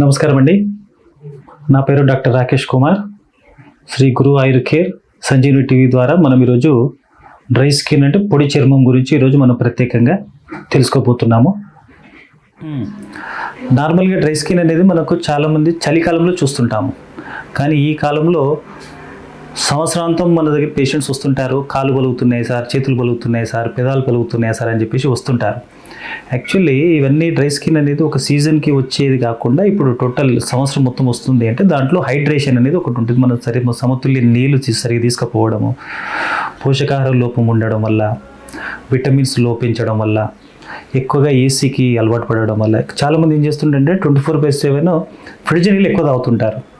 నమస్కారం అండి. నా పేరు doctor Rakesh Kumar. Shri Guru Ayur care Sanjeevani TV ద్వారా మనం ఈరోజు డ్రై స్కిన్ అంటే పొడి చర్మం గురించి ఈరోజు మనం ప్రత్యేకంగా తెలుసుకోబోతున్నాము. నార్మల్గా డ్రై స్కిన్ అనేది మనకు చాలామంది చలికాలంలో చూస్తుంటాము. కానీ ఈ కాలంలో సంవత్సరాంతం మన దగ్గర పేషెంట్స్ వస్తుంటారు. కాలు పలుగుతున్నాయి సార్ చేతులు పలుగుతున్నాయి సార్ పెదాలు పలుగుతున్నాయి సార్ అని చెప్పేసి వస్తుంటారు. యాక్చువల్లీ ఇవన్నీ డ్రై స్కిన్ అనేది ఒక సీజన్కి వచ్చేది కాకుండా ఇప్పుడు టోటల్ సంవత్సరం మొత్తం వస్తుంది అంటే దాంట్లో హైడ్రేషన్ అనేది ఒకటి ఉంటుంది. మనం సరి సమతుల్య నీళ్ళు సరిగ్గా సరిగా తీసుకుపోవడము పోషకాహార లోపం ఉండడం వల్ల విటమిన్స్ లోపించడం వల్ల ఎక్కువగా ఏసీకి అలవాటు పడడం వల్ల. చాలామంది ఏం చేస్తుంటే twenty four by seven fridge నీళ్ళు ఎక్కువ తాగుతుంటారు.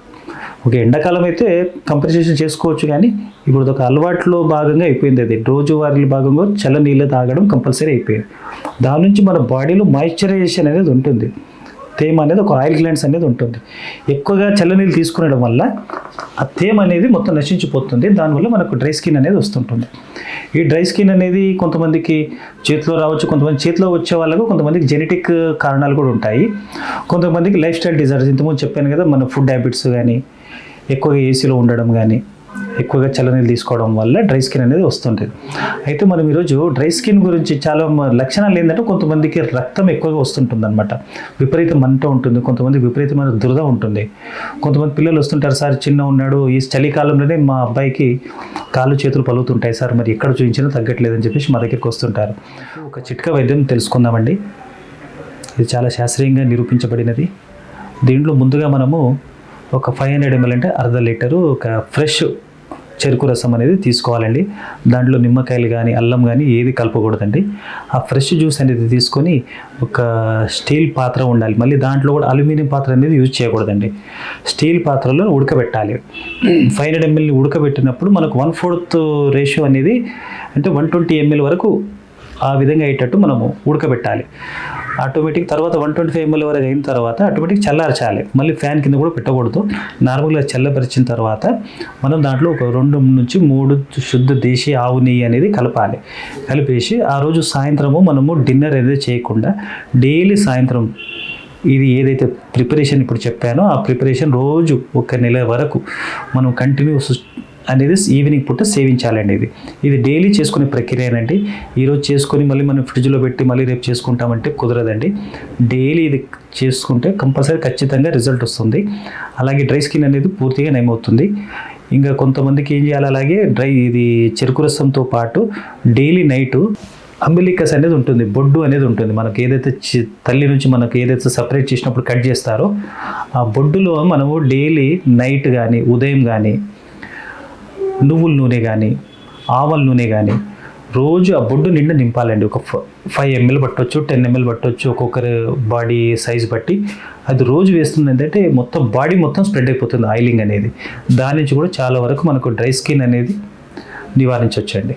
ఓకే ఎండాకాలం అయితే కంపెన్సేషన్ చేసుకోవచ్చు కానీ ఇప్పుడు ఒక అలవాట్లో భాగంగా అయిపోయింది అది. రోజువారీ భాగంగా చల్ల నీళ్ళు తాగడం కంపల్సరీ అయిపోయింది. దాని నుంచి మన బాడీలో మాయిశ్చరైజేషన్ అనేది ఉంటుంది. తేమ అనేది ఒక ఆయిల్ గ్లాండ్స్ అనేది ఉంటుంది. ఎక్కువగా చల్లనీళ్ళు తీసుకునేయడం తీసుకునడం వల్ల ఆ తేమ అనేది మొత్తం నశించిపోతుంది. దానివల్ల మనకు డ్రై స్కిన్ అనేది వస్తుంటుంది. ఈ డ్రై స్కిన్ అనేది కొంతమందికి చేతిలో రావచ్చు కొంతమంది చేతిలో వచ్చే వాళ్ళకు కొంతమందికి జెనెటిక్ కారణాలు కూడా ఉంటాయి. కొంతమందికి లైఫ్ స్టైల్ డిజార్డర్స్ ఇంతకుముందు చెప్పాను కదా మన ఫుడ్ హ్యాబిట్స్ కానీ ఎక్కువగా ఏసీలో ఉండడం కానీ ఎక్కువగా చల్లనీళ్ళు తీసుకోవడం వల్ల డ్రై స్కిన్ అనేది వస్తుంటుంది. అయితే మనం ఈరోజు డ్రై స్కిన్ గురించి చాలా లక్షణాలు ఏంటంటే కొంతమందికి రక్తం ఎక్కువగా వస్తుంటుంది అనమాట విపరీతం మంట ఉంటుంది కొంతమంది విపరీతమైన దురద ఉంటుంది. కొంతమంది పిల్లలు వస్తుంటారు సార్ చిన్న ఉన్నాడు ఈ చలికాలంలోనే మా అబ్బాయికి కాళ్ళు చేతులు పలుగుతుంటాయి సార్ మరి ఎక్కడ చూపించినా తగ్గట్లేదని చెప్పేసి మా దగ్గరికి వస్తుంటారు. ఒక చిట్కా వైద్యం తెలుసుకుందామండి. ఇది చాలా శాస్త్రీయంగా నిరూపించబడినది. దీంట్లో ముందుగా మనము ఒక ఫైవ్ హండ్రెడ్ ఎంఎల్ అంటే అర్ధ లీటరు ఒక ఫ్రెష్ చెరుకు రసం అనేది తీసుకోవాలండి. దాంట్లో నిమ్మకాయలు కానీ అల్లం కానీ ఏది కలపకూడదండి. ఆ ఫ్రెష్ జ్యూస్ అనేది తీసుకొని ఒక స్టీల్ పాత్ర ఉండాలి. మళ్ళీ దాంట్లో కూడా అల్యూమినియం పాత్ర అనేది యూజ్ చేయకూడదండి. స్టీల్ పాత్రలో ఉడకబెట్టాలి. ఫైవ్ హండ్రెడ్ ఎంఎల్ని ఉడకబెట్టినప్పుడు మనకు వన్ ఫోర్త్ రేషియో అనేది అంటే వన్ ట్వంటీ ఎంఎల్ వరకు ఆ విధంగా అయ్యేటట్టు మనము ఉడకబెట్టాలి. ఆటోమేటిక్ తర్వాత వన్ ట్వంటీ ఫైవ్ ఎంఎల్ వరకు అయిన తర్వాత ఆటోమేటిక్ చల్లార్చాలి. మళ్ళీ ఫ్యాన్ కింద కూడా పెట్టకూడదు. నార్మల్గా చల్లపరిచిన తర్వాత మనం దాంట్లో ఒక రెండు నుంచి మూడు శుద్ధ దేశీ ఆవు నెయ్యి అనేది కలపాలి. కలిపేసి ఆ రోజు సాయంత్రము మనము డిన్నర్ అనేది చేయకుండా డైలీ సాయంత్రం ఇది ఏదైతే ప్రిపరేషన్ ఇప్పుడు చెప్పానో ఆ ప్రిపరేషన్ రోజు ఒక నెల వరకు మనం కంటిన్యూస్ అనేది ఈవినింగ్ పూట సేవించాలండి ఇది. ఇది డైలీ చేసుకునే ప్రక్రియనండి ఈరోజు చేసుకొని మళ్ళీ మనం ఫ్రిడ్జ్లో పెట్టి మళ్ళీ రేపు చేసుకుంటామంటే కుదరదండి. డైలీ ఇది చేసుకుంటే కంపల్సరీ ఖచ్చితంగా రిజల్ట్ వస్తుంది. అలాగే డ్రై స్కిన్ అనేది పూర్తిగా నయమవుతుంది. ఇంకా కొంతమందికి ఏం చేయాలి? అలాగే డ్రై ఇది చెరుకు రసంతో పాటు డైలీ నైటు అంబిలికస్ అనేది ఉంటుంది. బొడ్డు అనేది ఉంటుంది. మనకి ఏదైతే తల్లి నుంచి మనకు ఏదైతే సపరేట్ చేసినప్పుడు కట్ చేస్తారో ఆ బొడ్డులో మనము డైలీ నైట్ కానీ ఉదయం కానీ నువ్వుల నూనె కానీ ఆవల నూనె కానీ రోజు ఆ బొడ్డు నిండా నింపాలండి. ఒక ఫైవ్ ఎంఎల్ పట్టొచ్చు టెన్ ఎంఎల్ పట్టొచ్చు ఒక్కొక్కరి బాడీ సైజ్ బట్టి. అది రోజు వేస్తుంది ఏంటంటే మొత్తం బాడీ మొత్తం స్ప్రెడ్ అయిపోతుంది ఆయిలింగ్ అనేది. దాని నుంచి కూడా చాలా వరకు మనకు డ్రై స్కిన్ అనేది నివారించవచ్చండి